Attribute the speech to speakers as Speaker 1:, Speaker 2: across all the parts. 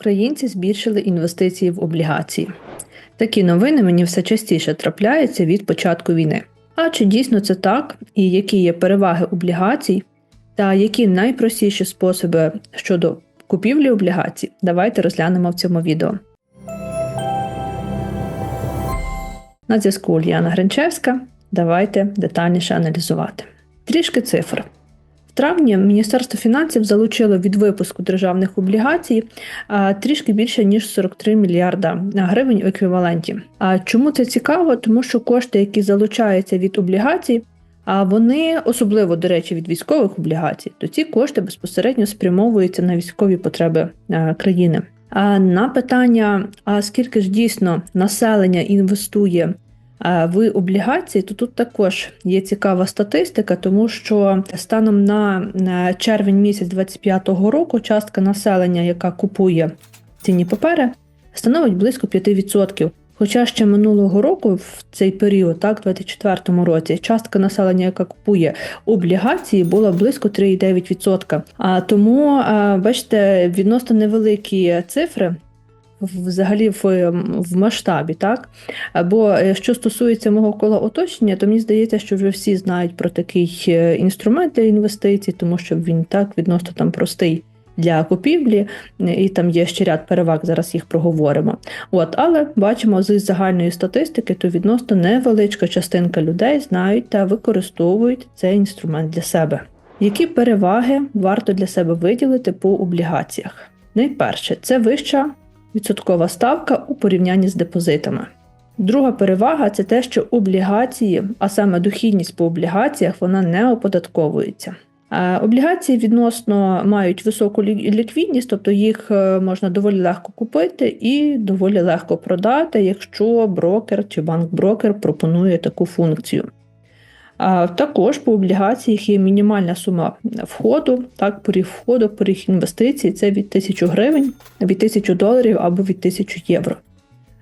Speaker 1: Українці збільшили інвестиції в облігації. Такі новини мені все частіше трапляються від початку війни. А чи дійсно це так, і які є переваги облігацій, та які найпростіші способи щодо купівлі облігацій, давайте розглянемо в цьому відео. На зв'язку Ульяна Гринчевська. Давайте детальніше аналізувати. Трішки цифр. В травні Міністерство фінансів залучило від випуску державних облігацій трішки більше ніж 43 мільярда гривень в еквіваленті. А чому це цікаво? Тому що кошти, які залучаються від облігацій, а вони особливо, до речі, від військових облігацій, то ці кошти безпосередньо спрямовуються на військові потреби країни. А на питання, а скільки ж дійсно населення інвестує в облігації, то тут також є цікава статистика, тому що станом на червень місяць 2025 року частка населення, яка купує цінні папери, становить близько 5%. Хоча ще минулого року, в цей період, так, 2024 році, частка населення, яка купує облігації, була близько 3,9%. А тому, бачите, відносно невеликі цифри взагалі в в масштабі, так? Бо е, що стосується мого кола оточення, то мені здається, що вже всі знають про такий е, інструмент для інвестицій, тому що він так відносно там простий. Для купівлі, і там є ще ряд переваг, зараз їх проговоримо. От, Але бачимо з загальної статистики, то відносно невеличка частинка людей знають та використовують цей інструмент для себе. Які переваги варто для себе виділити по облігаціях? Найперше, це вища відсоткова ставка у порівнянні з депозитами. Друга перевага це те, що облігації, а саме дохідність по облігаціях, вона не оподатковується. Облігації відносно мають високу ліквідність, тобто їх е, можна доволі легко купити і доволі легко продати, якщо брокер чи банк-брокер пропонує таку функцію. Також по облігаціях є мінімальна сума входу, так, поріг входу, поріг інвестицій це від 1000 гривень, від 1000 доларів або від 1000 євро.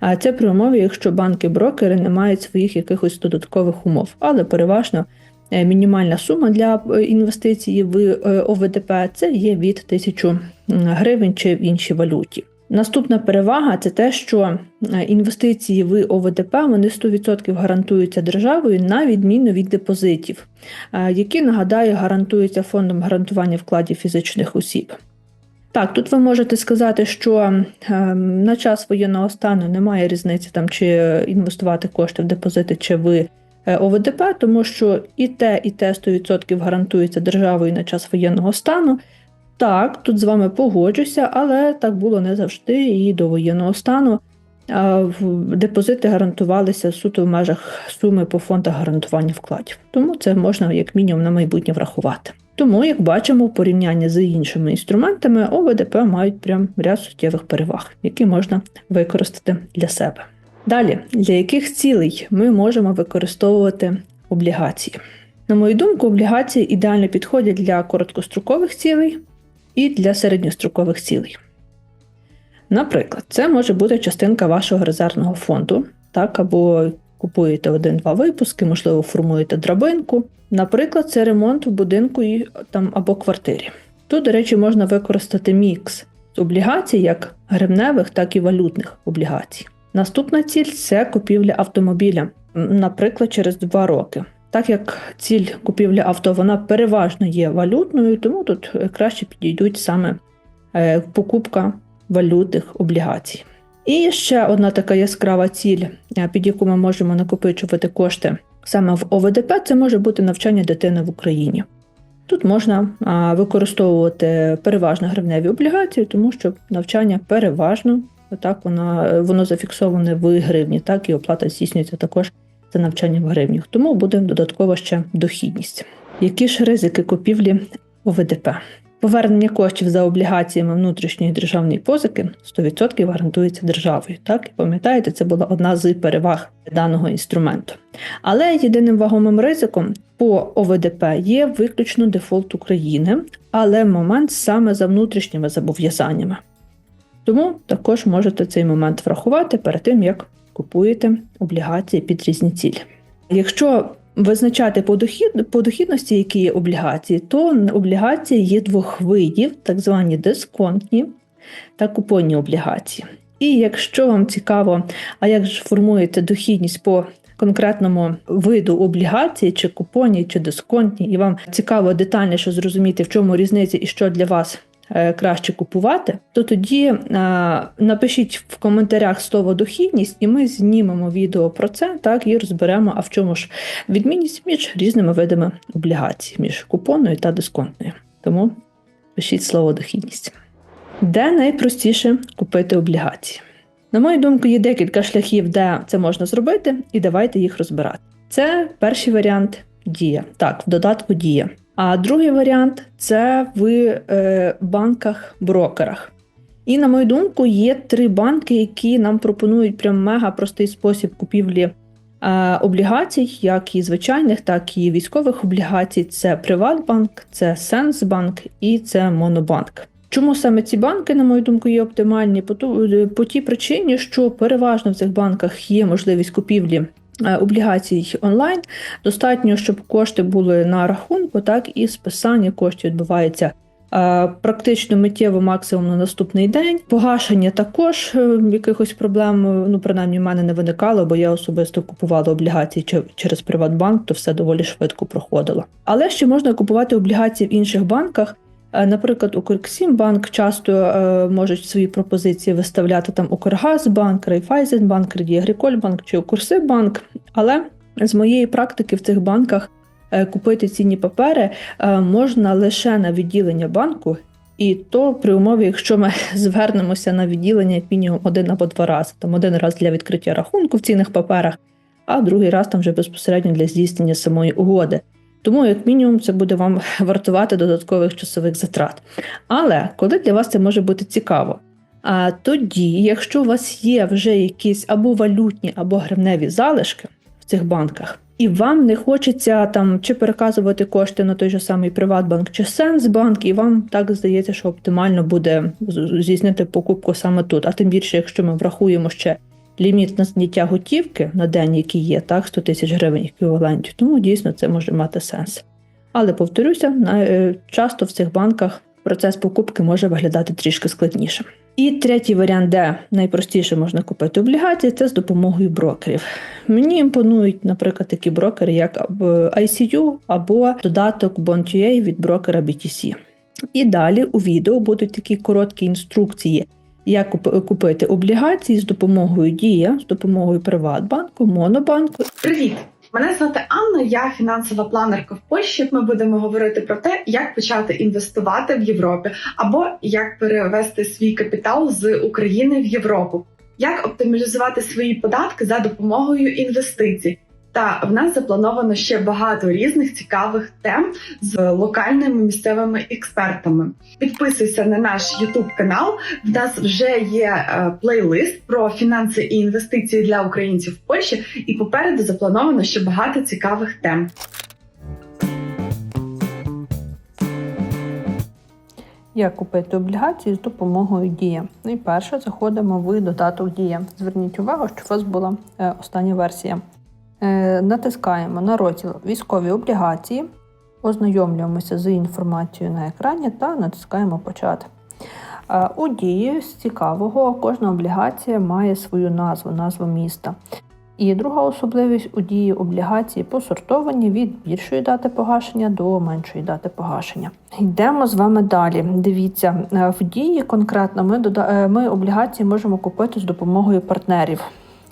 Speaker 1: А це при умові, якщо банки-брокери не мають своїх якихось додаткових умов, але переважно е, мінімальна сума для е, інвестицій в е, ОВДП це є від 1000 гривень чи в іншій валюті. Наступна перевага це те, що е, інвестиції в ОВДП вони 100% гарантуються державою на відміну від депозитів, е, які, нагадаю, гарантуються фондом гарантування вкладів фізичних осіб. Так, тут ви можете сказати, що е, на час воєнного стану немає різниці там, чи інвестувати кошти в депозити чи в ОВДП, тому що і те, і те 100% гарантується державою на час воєнного стану. Так, тут з вами погоджуся, але так було не завжди і до воєнного стану. Депозити гарантувалися суто в межах суми по фондах гарантування вкладів. Тому це можна як мінімум на майбутнє врахувати. Тому, як бачимо, в порівнянні з іншими інструментами ОВДП мають прям ряд суттєвих переваг, які можна використати для себе. Далі, для яких цілей ми можемо використовувати облігації? На мою думку, облігації ідеально підходять для короткострокових цілей, і для середньострокових цілей. Наприклад, це може бути частинка вашого резервного фонду, так, або купуєте один-два випуски, можливо, формуєте драбинку. Наприклад, це ремонт в будинку там, або квартирі. Тут, до речі, можна використати мікс з облігацій, як гривневих, так і валютних облігацій. Наступна ціль це купівля автомобіля, наприклад, через 2 роки. Так як ціль купівлі авто вона переважно є валютною, тому тут краще підійдуть саме е, покупка валютних облігацій. І ще одна така яскрава ціль, е, під яку ми можемо накопичувати кошти саме в ОВДП, це може бути навчання дитини в Україні. Тут можна використовувати переважно гривневі облігації, тому що навчання переважно так воно, воно зафіксоване в гривні, так і оплата здійснюється також за навчання в гривнях, тому буде додаткова ще дохідність. Які ж ризики купівлі ОВДП? Повернення коштів за облігаціями внутрішньої державної позики 100% гарантується державою. Так і пам'ятаєте, це була одна з переваг даного інструменту. Але єдиним вагомим ризиком по ОВДП є виключно дефолт України, але момент саме за внутрішніми зобов'язаннями. Тому також можете цей момент врахувати перед тим, як купуєте облігації під різні цілі. Якщо визначати по, дохід, по дохідності, які є облігації, то облігації є двох видів, так звані дисконтні та купонні облігації. І якщо вам цікаво, а як ж формується дохідність по конкретному виду облігації, чи купонні, чи дисконтні, і вам цікаво детальніше зрозуміти, в чому різниця і що для вас краще купувати, то тоді е, напишіть в коментарях слово дохідність, і ми знімемо відео про це, так і розберемо, а в чому ж відмінність між різними видами облігацій, між купонною та дисконтною. Тому пишіть слово дохідність. Де найпростіше купити облігації? На мою думку, є декілька шляхів, де це можна зробити, і давайте їх розбирати. Це перший варіант дія. Так, в додатку дія. А другий варіант це в е, банках-брокерах. І, на мою думку, є три банки, які нам пропонують прям мега простий спосіб купівлі е, облігацій, як і звичайних, так і військових облігацій. Це Приватбанк, це Сенсбанк і це Монобанк. Чому саме ці банки, на мою думку, є оптимальні? По, по тій причині, що переважно в цих банках є можливість купівлі е, облігацій онлайн. Достатньо, щоб кошти були на рахунку, так і списання коштів відбувається. е, Практично миттєво максимум на наступний день. Погашення також е, якихось проблем, е, ну принаймні в мене не виникало, бо я особисто купувала облігації через Приватбанк, то все доволі швидко проходило. Але ще можна купувати облігації в інших банках. Е, Наприклад, Укрексімбанк часто е, можуть свої пропозиції виставляти там Укргазбанк, Райфайзенбанк, Кредіагрикольбанк чи Укрсибанк. Але з моєї практики в цих банках е, купити цінні папери можна лише на відділення банку, і то при умові, якщо ми звернемося на відділення як мінімум один або два рази. Там один раз для відкриття рахунку в цінних паперах, а другий раз там вже безпосередньо для здійснення самої угоди. Тому, як мінімум, це буде вам вартувати додаткових часових затрат. Але коли для вас це може бути цікаво? А тоді, якщо у вас є вже якісь або валютні, або гривневі залишки в цих банках, і вам не хочеться там чи переказувати кошти на той же самий Приватбанк чи Сенсбанк, і вам так здається, що оптимально буде здійснити покупку саме тут. А тим більше, якщо ми врахуємо ще ліміт на зняття готівки на день, який є, так, 100 тисяч гривень еквіваленті, тому дійсно це може мати сенс. Але повторюся, е, часто в цих банках процес покупки може виглядати трішки складніше. І третій варіант, де найпростіше можна купити облігації, це з допомогою брокерів. Мені імпонують, наприклад, такі брокери, як або ICU або додаток Bond.ua від брокера BTC. І далі у відео будуть такі короткі інструкції, як купити облігації з допомогою Дія, з допомогою Приватбанку, Монобанку
Speaker 2: Привіт! Мене звати Анна, я фінансова планерка в Польщі. Ми будемо говорити про те, як почати інвестувати в Європі, або як перевести свій капітал з України в Європу, як оптимізувати свої податки за допомогою інвестицій. Та в нас заплановано ще багато різних цікавих тем з локальними місцевими експертами. Підписуйся на наш YouTube канал. В нас вже є е, плейлист про фінанси і інвестиції для українців в Польщі, і попереду заплановано ще багато цікавих тем.
Speaker 1: Як купити облігації з допомогою Дія? Ну і перше заходимо в додаток Дія. Зверніть увагу, що у вас була е, остання версія. Е, натискаємо на розділ Військові облігації, ознайомлюємося з інформацією на екрані та натискаємо Почати. Е, у дії з цікавого кожна облігація має свою назву, назву міста. І друга особливість у дії облігації посортовані від більшої дати погашення до меншої дати погашення. Йдемо з вами далі. Дивіться, е, в дії конкретно ми, ми облігації можемо купити з допомогою партнерів.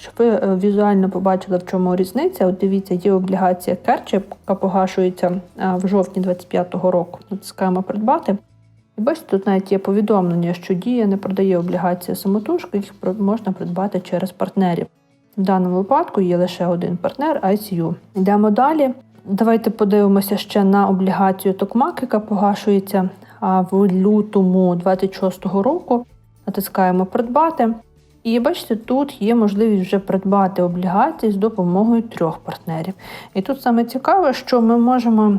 Speaker 1: Щоб ви е, візуально побачили, в чому різниця, от дивіться, є облігація Керчі, яка погашується е, в жовтні 25-го року. Натискаємо придбати. І бачите, тут навіть є повідомлення, що дія не продає облігації самотужки, їх можна придбати через партнерів. В даному випадку є лише один партнер ICU. Йдемо далі. Давайте подивимося ще на облігацію Токмак, яка погашується в лютому 26-го року. Натискаємо придбати. І бачите, тут є можливість вже придбати облігації з допомогою трьох партнерів. І тут саме цікаве, що ми можемо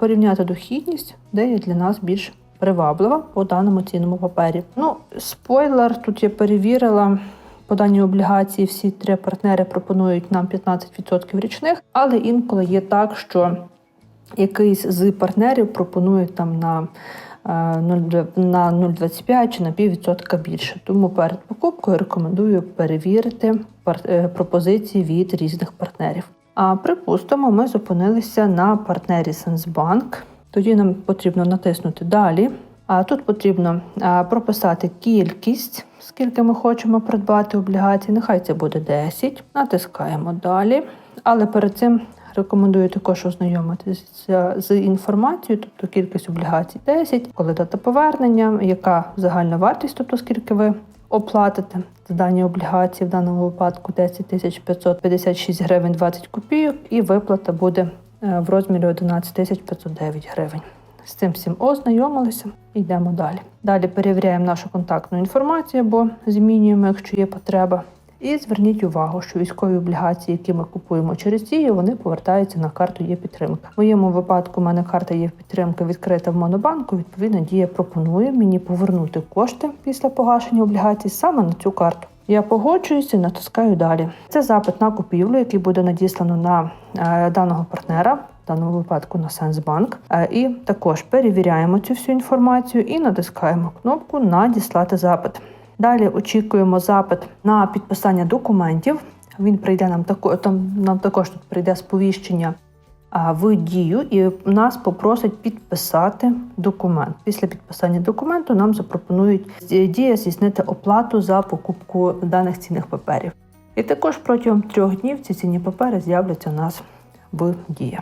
Speaker 1: порівняти дохідність, де є для нас більш приваблива по даному цінному папері. Ну, спойлер, тут я перевірила. По даній облігації всі три партнери пропонують нам 15% річних, але інколи є так, що якийсь з партнерів пропонує там на 0,2 на 0,25 чи на піввідсотка більше. Тому перед покупкою рекомендую перевірити е, пропозиції від різних партнерів. А припустимо, ми зупинилися на партнері Сенсбанк. Тоді нам потрібно натиснути далі. А тут потрібно прописати кількість, скільки ми хочемо придбати облігацій. Нехай це буде 10. Натискаємо далі. Але перед цим рекомендую також ознайомитися з інформацією, тобто кількість облігацій 10, коли дата повернення, яка загальна вартість, тобто скільки ви оплатите за дані облігації, в даному випадку 10 тисяч 556 гривень 20 копійок, і виплата буде е, в розмірі 11 тисяч 509 гривень. З цим всім ознайомилися йдемо далі. Далі перевіряємо нашу контактну інформацію або змінюємо, якщо є потреба. І зверніть увагу, що військові облігації, які ми купуємо через дію, вони повертаються на карту є підтримка. В моєму випадку у мене карта є підтримка відкрита в монобанку. Відповідно, дія пропонує мені повернути кошти після погашення облігацій саме на цю карту. Я погоджуюся натискаю далі. Це запит на купівлю, який буде надіслано на е, даного партнера. В даному випадку на Сенсбанк. Е, І також перевіряємо цю всю інформацію і натискаємо кнопку Надіслати запит. Далі очікуємо запит на підписання документів. Він прийде нам тако, там нам також тут прийде сповіщення в дію, і нас попросять підписати документ. Після підписання документу нам запропонують дія здійснити оплату за покупку даних цінних паперів. І також протягом трьох днів ці цінні папери з'являться у нас в дії.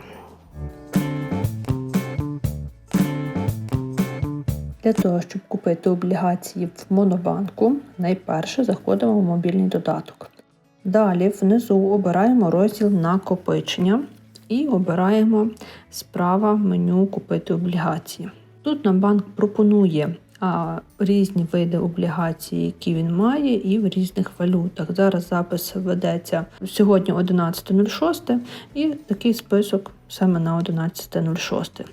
Speaker 1: Для того, щоб купити облігації в монобанку, найперше заходимо в мобільний додаток. Далі внизу обираємо розділ накопичення і обираємо справа меню Купити облігації. Тут нам банк пропонує а, різні види облігацій, які він має, і в різних валютах. Зараз запис ведеться сьогодні 11.06 і такий список саме на 11.06.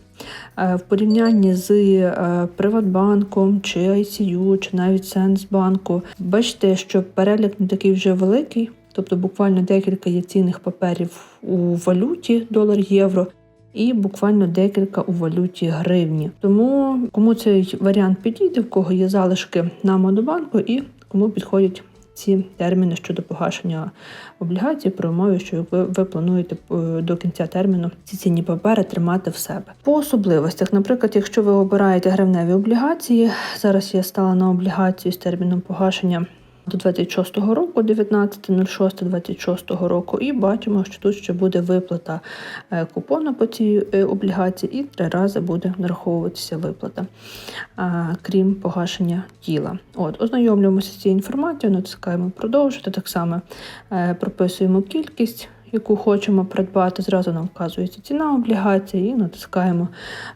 Speaker 1: Е, В порівнянні з е, Приватбанком чи ICU, чи навіть Сенсбанку, бачите, що перелік не такий вже великий, тобто буквально декілька є цінних паперів у валюті долар-євро. І буквально декілька у валюті гривні. Тому кому цей варіант підійде, в кого є залишки на Монобанку, і кому підходять ці терміни щодо погашення облігацій при умові, що ви, ви плануєте е, до кінця терміну ці цінні папери тримати в себе. По особливостях, наприклад, якщо ви обираєте гривневі облігації, зараз я стала на облігацію з терміном погашення. До 26-го року, 19.06.26 року, і бачимо, що тут ще буде виплата е, купону по цій е, облігації, і три рази буде нараховуватися виплата, крім погашення тіла. От, ознайомлюємося з цією інформацією, натискаємо продовжити. Так само е, прописуємо кількість, яку хочемо придбати. Зразу нам вказується ціна облігації, і натискаємо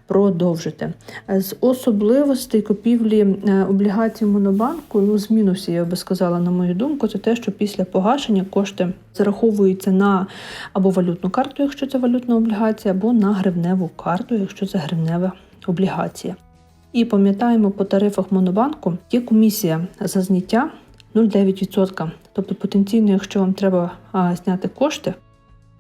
Speaker 1: продовжити. З особливостей купівлі е, облігацій Монобанку, ну з мінусів, я би сказала, на мою думку, це те, що після погашення кошти зараховуються на або валютну карту, якщо це валютна облігація, або на гривневу карту, якщо це гривнева облігація. І пам'ятаємо, по тарифах Монобанку є комісія за зняття 0,9%. Тобто потенційно, якщо вам треба а, зняти кошти,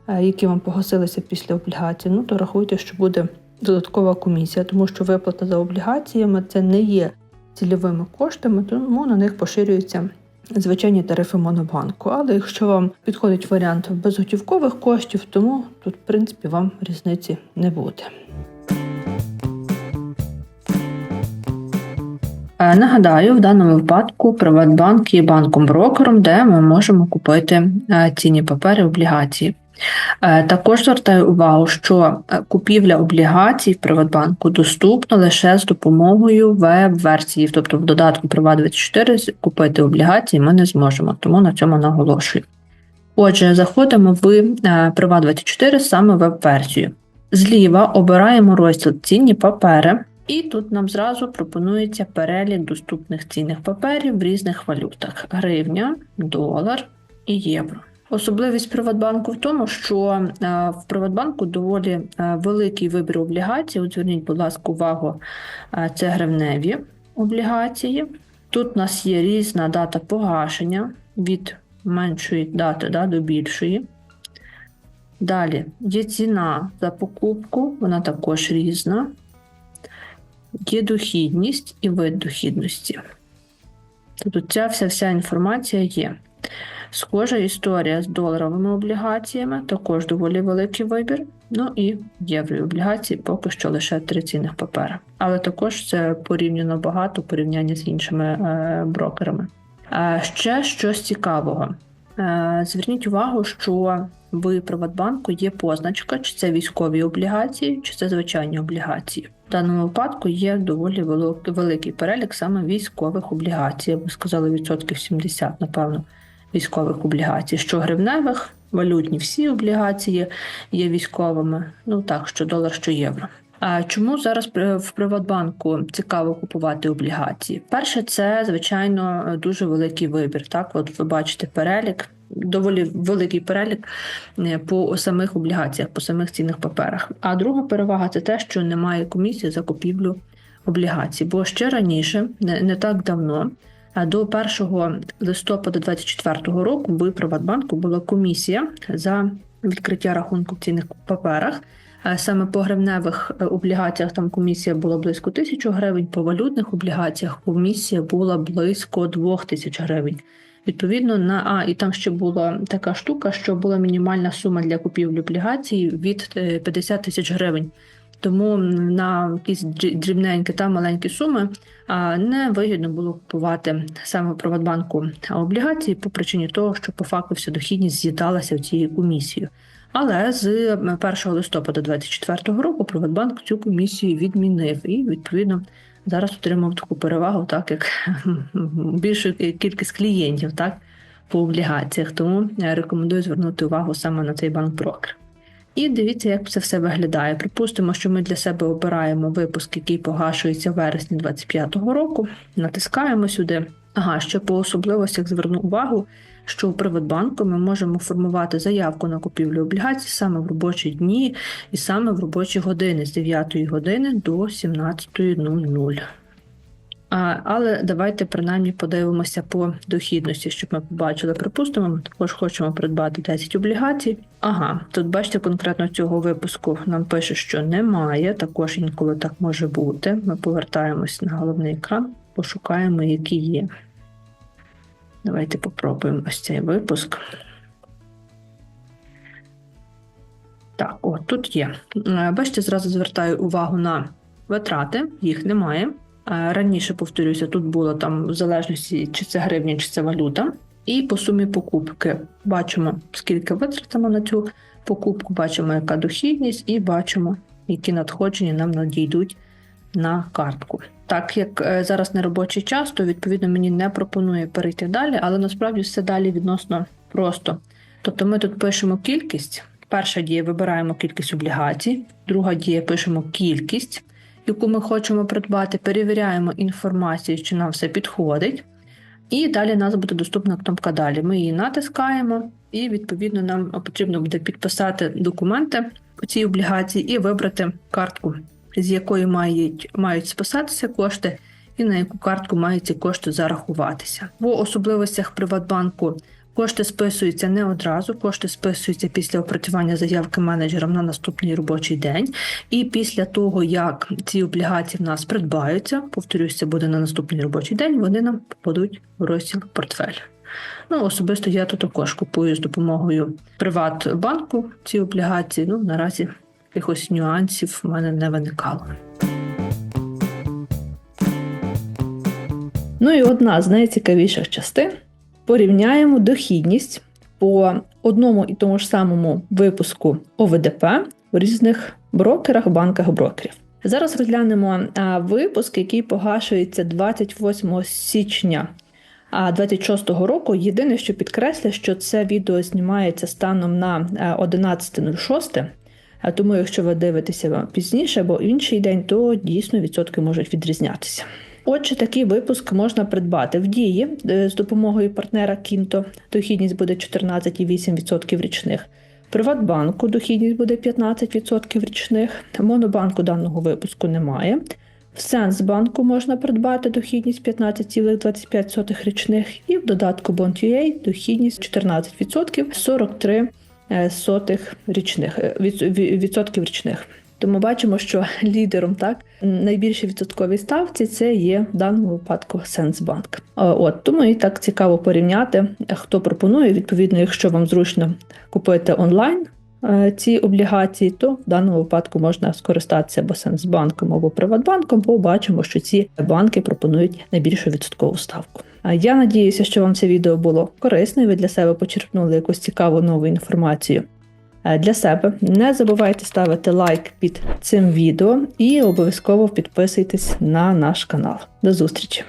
Speaker 1: а, які вам погасилися після облігації, ну то рахуйте, що буде додаткова комісія, тому що виплата за облігаціями це не є цільовими коштами, тому на них поширюються звичайні тарифи Монобанку. Але якщо вам підходить варіант безготівкових коштів, тому тут, в принципі, вам різниці не буде. Нагадаю, в даному випадку Приватбанк є банком-брокером, де ми можемо купити е, цінні папери облігації. Е, Також звертаю увагу, що е, купівля облігацій в Приватбанку доступна лише з допомогою веб-версії, тобто в додатку Приват24 купити облігації ми не зможемо, тому на цьому наголошую. Отже, заходимо в е, Приват24 саме веб-версію. Зліва обираємо розділ Цінні папери. І тут нам зразу пропонується перелік доступних цінних паперів в різних валютах: гривня, долар і євро. Особливість Приватбанку в тому, що е, в Приватбанку доволі е, великий вибір облігацій. От зверніть, будь ласка, увагу, е, це гривневі облігації. Тут у нас є різна дата погашення від меншої дати да, до більшої. Далі є ціна за покупку, вона також різна. Є дохідність і вид дохідності. Тобто ця вся вся інформація є. Схожа історія з доларовими облігаціями, також доволі великий вибір. Ну і євро облігації поки що лише три цінних папери. Але також це порівняно багато в порівнянні з іншими е, брокерами. А ще щось цікавого. Е, Зверніть увагу, що в Приватбанку є позначка, чи це військові облігації, чи це звичайні облігації. Даному випадку є доволі велик- великий перелік саме військових облігацій. Я би сказала, відсотків 70, напевно, військових облігацій. Що гривневих, валютні всі облігації є військовими. Ну так, що долар, що євро. А чому зараз в Приватбанку цікаво купувати облігації? Перше, це звичайно дуже великий вибір. Так, от ви бачите перелік, доволі великий перелік е, по самих облігаціях, по самих цінних паперах. А друга перевага це те, що немає комісії за купівлю облігацій. Бо ще раніше, не, не так давно, а до 1 листопада 2024 року в Приватбанку була комісія за відкриття рахунку в цінних паперах. Е, Саме по гривневих е, облігаціях там комісія була близько тисячу гривень, по валютних облігаціях комісія була близько двох тисяч гривень. Відповідно, на а і там ще була така штука, що була мінімальна сума для купівлі облігацій від е, 50 тисяч гривень. Тому на якісь дрібненькі та маленькі суми не вигідно було купувати саме в Приватбанку облігації по причині того, що по факту вся дохідність з'їдалася в цією комісією. Але з 1 листопада 2024 року Приватбанк цю комісію відмінив і відповідно зараз отримав таку перевагу, так як більшу кількість клієнтів, так по облігаціях. Тому я рекомендую звернути увагу саме на цей банк брокер. І дивіться, як це все виглядає. Припустимо, що ми для себе обираємо випуск, який погашується в вересні 2025 року. Натискаємо сюди. Ага, ще по особливостях зверну увагу, що у Приватбанку ми можемо формувати заявку на купівлю облігацій саме в робочі дні і саме в робочі години з 9 години до 17.00. Але давайте принаймні подивимося по дохідності, щоб ми побачили. Припустимо, ми також хочемо придбати 10 облігацій. Ага, тут бачите, конкретно цього випуску нам пише, що немає. Також інколи так може бути. Ми повертаємось на головний екран, пошукаємо, які є. Давайте попробуємо ось цей випуск. Так, о, тут є. Е, Бачите, зразу звертаю увагу на витрати, їх немає. Е, Раніше, повторюся, тут було там в залежності, чи це гривня, чи це валюта. І по сумі покупки бачимо, скільки витратимо на цю покупку, бачимо, яка дохідність, і бачимо, які надходження нам надійдуть на картку. Так як е, зараз не робочий час, то відповідно мені не пропонує перейти далі, але насправді все далі відносно просто. Тобто ми тут пишемо кількість. Перша дія вибираємо кількість облігацій, друга дія пишемо кількість, яку ми хочемо придбати, перевіряємо інформацію, чи нам все підходить. І далі нас буде доступна кнопка Далі. Ми її натискаємо, і відповідно нам потрібно буде підписати документи по цій облігації і вибрати картку, з якої мають, мають списатися кошти, і на яку картку мають ці кошти зарахуватися. В особливостях Приватбанку кошти списуються не одразу, кошти списуються після опрацювання заявки менеджером на наступний робочий день. І після того, як ці облігації в нас придбаються, повторюсь, це буде на наступний робочий день, вони нам попадуть в розділ портфель. Ну, особисто я тут також купую з допомогою Приватбанку ці облігації. Ну, наразі якихось нюансів в мене не виникало. Ну і одна з найцікавіших частин порівняємо дохідність по одному і тому ж самому випуску ОВДП в різних брокерах, банках брокерів. Зараз розглянемо випуск, який погашується 28 січня а 26-го року. Єдине, що підкреслю, що це відео знімається станом на е, 11.06. А Тому, якщо ви дивитеся пізніше або інший день, то дійсно відсотки можуть відрізнятися. Отже, такий випуск можна придбати в дії е, з допомогою партнера Кінто. Дохідність буде 14,8% річних. Приватбанку дохідність буде 15% річних. Монобанку даного випуску немає. В Сенсбанку можна придбати дохідність 15,25 річних, і в додатку Bond.ua дохідність 14% 43 е, сотих річних е, від- від- відсотків річних. Тому бачимо, що лідером так найбільші відсоткові ставці це є в даному випадку Сенсбанк. От тому і так цікаво порівняти, хто пропонує. Відповідно, якщо вам зручно купити онлайн е, ці облігації, то в даному випадку можна скористатися або Сенсбанком, або Приватбанком, бо бачимо, що ці банки пропонують найбільшу відсоткову ставку. Я надіюся, що вам це відео було корисне. Ви для себе почерпнули якусь цікаву нову інформацію. Е, Для себе не забувайте ставити лайк під цим відео і обов'язково підписуйтесь на наш канал. До зустрічі!